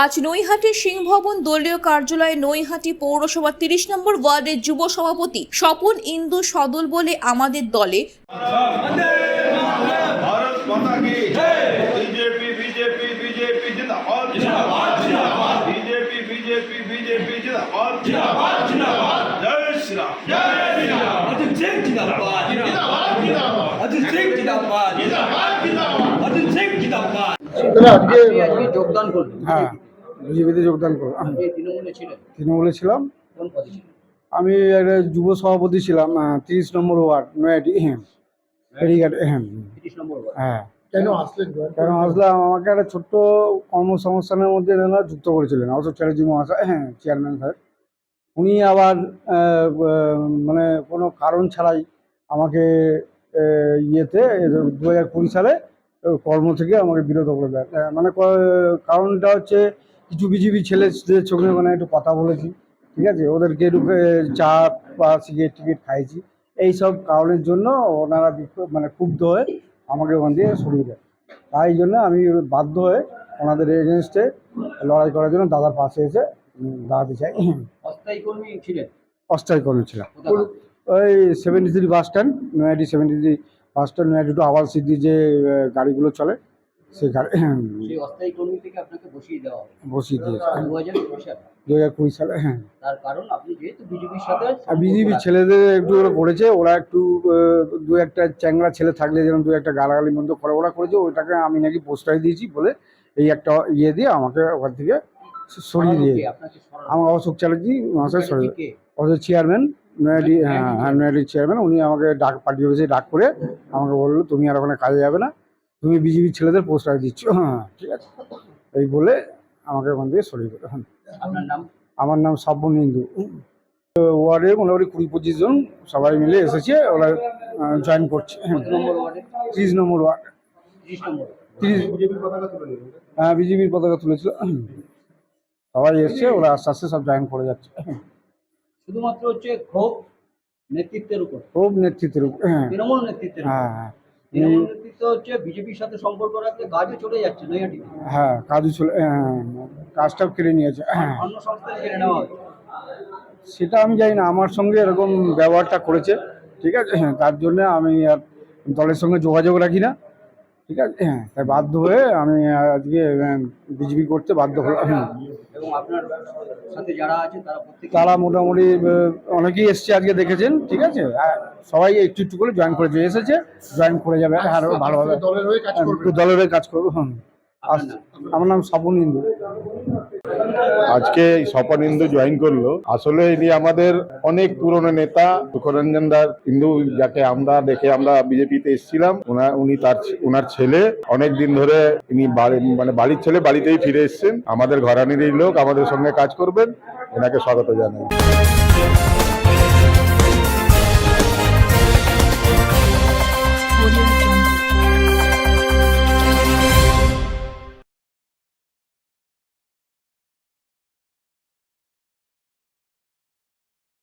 আজ নৈহাটি সিংভবন দলীয় কার্যালয়ে নৈহাটি পৌরসভা তিরিশ নম্বর ওয়ার্ডের যুব সভাপতি স্বপন ইন্দু সদল বলে আমাদের দলে আজকে হ্যাঁ। যোগদান করুন হ্যাঁ। বিজেপিতে যোগদান আপনি তৃণমূলে ছিলাম। কোন আমি একটা যুব সভাপতি ছিলাম তিরিশ নম্বর ওয়ার্ড নয়াটি হ্যাঁ ফেরিঘাট হ্যাঁ। হ্যাঁ। কেন আসলেন কারণ আসলাম? আমাকে একটা ছোট্ট কর্মসংস্থানের মধ্যে এনারা যুক্ত করেছিলেন। অশোক চ্যাটার্জি মহাশয় হ্যাঁ চেয়ারম্যান স্যার। উনি আবার মানে কোনো কারণ ছাড়াই আমাকে ইয়েতে দু হাজার কুড়ি সালে কর্ম থেকে আমাকে বিরত করে দেয় মানে কারণটা হচ্ছে কিছু বিজেপি ছেলেদের সঙ্গে মানে একটু কথা বলেছি ঠিক আছে? ওদেরকে আহ, চা বা সিগারেট টিকিট খাইছি এই সব কারণের জন্য ওনারা মানে ক্ষুব্ধ হয়ে আমাকে ওখান দিয়ে সরিয়ে দেয়। তাই জন্য আমি বাধ্য হয়ে ওনাদের এগেনস্টে লড়াই করার জন্য দাদার পাশে এসে দাঁড়াতে চাই। অস্থায়ী কর্মী ছিলেন? কোথাকার? ওই সেভেন্টি থ্রি বাস স্ট্যান্ড নয়াটি সেভেন্টি থ্রি বাস স্ট্যান্ড নয়াটি টু আওয়াল সিদ্ধি যে গাড়িগুলো চলে আপনাকে বসিয়ে দিয়েছে। দু হাজার কুড়ি সালে। হ্যাঁ। বিজেপির ছেলেদের একটু ওরা করেছে ওরা একটু দু একটা চ্যাংরা ছেলে থাকলে যেরকম দু একটা গালাগালি মন্দ করে ওরা করেছে ওইটাকে আমি নাকি পোস্টারে দিয়েছি বলে এই একটা ইয়ে দিয়ে আমাকে ওখান থেকে সরিয়ে দিয়ে আমার অশোক চ্যাটার্জি মহাশয় সরিয়ে? অশোক চেয়ারম্যান নয়াডি হ্যাঁ নয়াডির চেয়ারম্যান উনি আমাকে ডাক পার্টি অফিসে ডাক করে আমাকে বলল তুমি আর ওখানে কাজে যাবে না তুমি বিজেপির ছেলেদের পোস্টার দিচ্ছ। হ্যাঁ ঠিক আছে। এই বলে আমাকে ওখান থেকে সরিয়ে দিল। হ্যাঁ। নাম? আমার নাম সাব্বন হিন্দু ওয়ার্ডে মোটামুটি কুড়ি পঁচিশ জন সবাই মিলে এসেছে ওরা জয়েন করছে। ওয়ার্ডে? ত্রিশ নম্বর ওয়ার্ড। হ্যাঁ বিজেপির পতাকা তুলেছিল। সবাই এসছে ওরা আস্তে আস্তে সব জয়েন করে যাচ্ছে। শুধুমাত্র হচ্ছে ক্ষোভ নেতৃত্বের উপর। খুব নেতৃত্বের উপর হ্যাঁ। তৃণমূল নেতৃত্বের হ্যাঁ হ্যাঁ। হচ্ছে বিজেপির সাথে সম্পর্ক রাখতে কাজে চলে যাচ্ছে হ্যাঁ চলে হ্যাঁ কাজটাও কেড়ে নিয়েছে। হ্যাঁ অন্য নেওয়া সেটা আমি জানি না আমার সঙ্গে এরকম ব্যবহারটা করেছে ঠিক আছে? হ্যাঁ তার জন্য আমি আর দলের সঙ্গে যোগাযোগ রাখি না ঠিক আছে? হ্যাঁ তাই বাধ্য হয়ে আমি আজকে বিজেপি করতে বাধ্য হলাম। হ্যাঁ। এবং আপনার সাথে যারা আছে তারা প্রত্যেকে তারা মোটামুটি অনেকেই এসছে আজকে দেখেছেন ঠিক আছে? সবাই একটু একটু করে জয়েন করে এসেছে জয়েন করে যাবে আরও ভালোভাবে। দলের হয়ে কাজ করবেন একটু দলের হয়ে কাজ করব হুম। আর আমার নাম স্বপন ইন্দু। আজকে স্বপন ইন্দু জয়েন করল। আসলে ইনি আমাদের অনেক পুরনো নেতা, সুখরঞ্জন দার ইন্দু, যাকে আমরা দেখে আমরা বিজেপিতে এসেছিলাম উনি তার ওনার ছেলে। অনেক দিন ধরে ইনি মানে বাড়ির ছেলে বাড়িতেই ফিরে এসেছেন। আমাদের ঘরানির লোক আমাদের সঙ্গে কাজ করবেন। এনাকে স্বাগত জানাই।